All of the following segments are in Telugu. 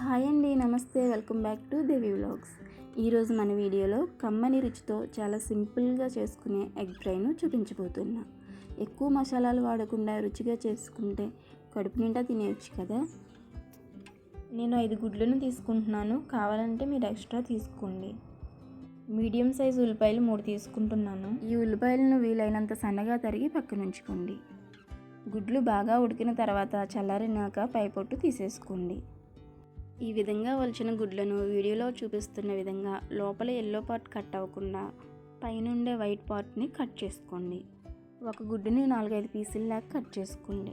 హాయ్ అండి నమస్తే. Welcome back to Devi vlogs. ఈరోజు మన వీడియోలో కమ్మని రుచితో చాలా సింపుల్గా చేసుకునే ఎగ్ ఫ్రైను చూపించబోతున్నా. ఎక్కువ మసాలాలు వాడకుండా రుచిగా చేసుకుంటే కడుపు నిండా తినేయచ్చు కదా? నేను ఐదు గుడ్లను తీసుకుంటున్నాను. కావాలంటే మీరు ఎక్స్ట్రా తీసుకోండి. మీడియం సైజ్ ఉల్లిపాయలు మూడు తీసుకుంటున్నాను. ఈ ఉల్లిపాయలను వీలైనంత సన్నగా తరిగి పక్కన ఉంచుకోండి గుడ్లు బాగా ఉడికిన తర్వాత చల్లారినాక పైపొట్టు తీసేసుకోండి. ఈ విధంగా వలిచిన గుడ్లను వీడియోలో చూపిస్తున్న విధంగా లోపల ఎల్లో పార్ట్ కట్ అవ్వకుండా పైనుండే వైట్ పార్ట్ని కట్ చేసుకోండి. ఒక గుడ్డుని నాలుగైదు పీసుల్లాగా కట్ చేసుకోండి.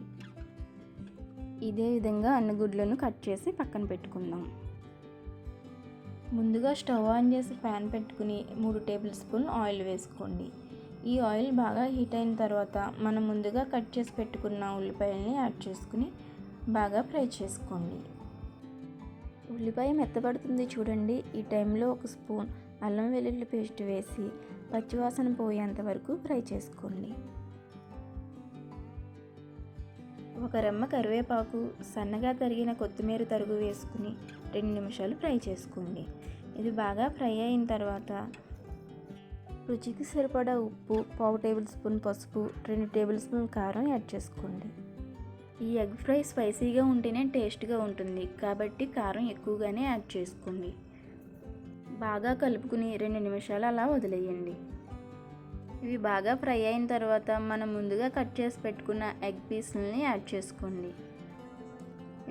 ఇదే విధంగా అన్ని గుడ్లను కట్ చేసి పక్కన పెట్టుకుందాం. ముందుగా స్టవ్ ఆన్ చేసి ప్యాన్ పెట్టుకుని మూడు టేబుల్ స్పూన్ ఆయిల్ వేసుకోండి. ఈ ఆయిల్ బాగా హీట్ అయిన తర్వాత మనం ముందుగా కట్ చేసి పెట్టుకున్న ఉల్లిపాయల్ని యాడ్ చేసుకుని బాగా ఫ్రై చేసుకోండి. ఉల్లిపాయ మెత్తబడుతుంది చూడండి. ఈ టైంలో ఒక స్పూన్ అల్లం వెల్లుల్లి పేస్ట్ వేసి పచ్చివాసన పోయేంత వరకు ఫ్రై చేసుకోండి. ఒక రెమ్మ కరివేపాకు సన్నగా తరిగిన కొత్తిమీర తరుగు వేసుకుని రెండు నిమిషాలు ఫ్రై చేసుకోండి. ఇది బాగా ఫ్రై అయిన తర్వాత రుచికి సరిపడా ఉప్పు పావు టేబుల్ స్పూన్ పసుపు రెండు టేబుల్ స్పూన్ కారం యాడ్ చేసుకోండి. ఈ ఎగ్ ఫ్రై స్పైసీగా ఉంటేనే టేస్ట్గా ఉంటుంది. కాబట్టి కారం ఎక్కువగానే యాడ్ చేసుకోండి. బాగా కలుపుకుని రెండు నిమిషాలు అలా వదిలేయండి. ఇవి బాగా ఫ్రై అయిన తర్వాత మనం ముందుగా కట్ చేసి పెట్టుకున్న ఎగ్ పీస్లని యాడ్ చేసుకోండి.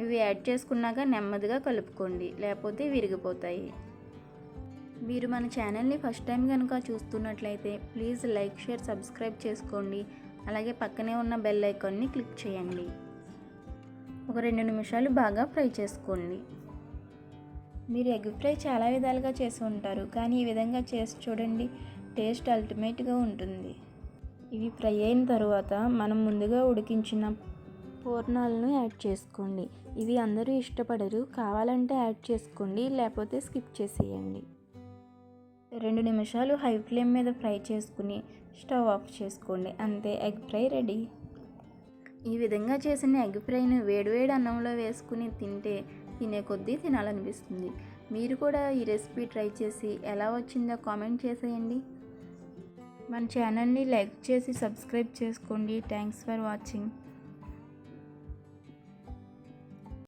ఇవి యాడ్ చేసుకున్నాక నెమ్మదిగా కలుపుకోండి. లేకపోతే విరిగిపోతాయి. మీరు మన ఛానల్ని ఫస్ట్ టైం కనుక చూస్తున్నట్లయితే ప్లీజ్ లైక్ షేర్ సబ్స్క్రైబ్ చేసుకోండి. అలాగే పక్కనే ఉన్న బెల్ ఐకాన్ని క్లిక్ చేయండి. ఒక రెండు నిమిషాలు బాగా ఫ్రై చేసుకోండి. మీరు ఎగ్ ఫ్రై చాలా విధాలుగా చేసి ఉంటారు కానీ ఈ విధంగా చేసి చూడండి టేస్ట్ అల్టిమేట్గా ఉంటుంది. ఇవి ఫ్రై అయిన తర్వాత మనం ముందుగా ఉడికించిన పూర్ణాలను యాడ్ చేసుకోండి. ఇవి అందరూ ఇష్టపడరు కావాలంటే యాడ్ చేసుకోండి లేకపోతే స్కిప్ చేసేయండి. రెండు నిమిషాలు హై ఫ్లేమ్ మీద ఫ్రై చేసుకుని స్టవ్ ఆఫ్ చేసుకోండి. అంతే ఎగ్ ఫ్రై రెడీ. ఈ విధంగా చేసిన ఎగ్ ఫ్రైను వేడివేడి అన్నంలో వేసుకుని తింటే తినే కొద్దీ తినాలనిపిస్తుంది. మీరు కూడా ఈ రెసిపీ ట్రై చేసి ఎలా వచ్చిందో కామెంట్ చేసేయండి. మన ఛానల్ని లైక్ చేసి సబ్స్క్రైబ్ చేసుకోండి. Thanks for watching.